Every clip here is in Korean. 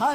우정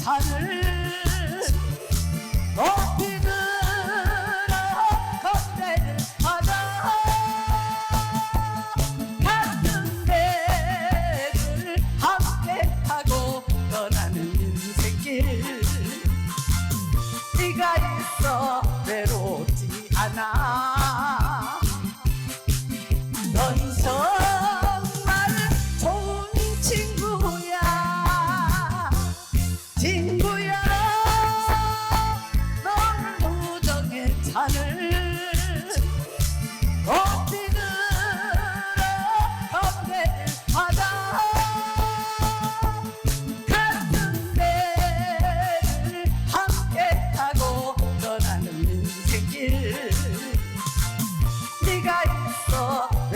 찬을 높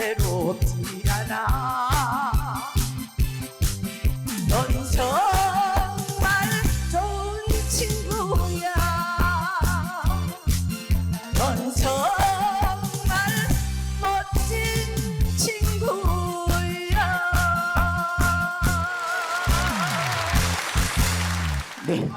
외롭지 않아. 넌 정말 좋은 친구야. 넌 정말 멋진 친구야. 네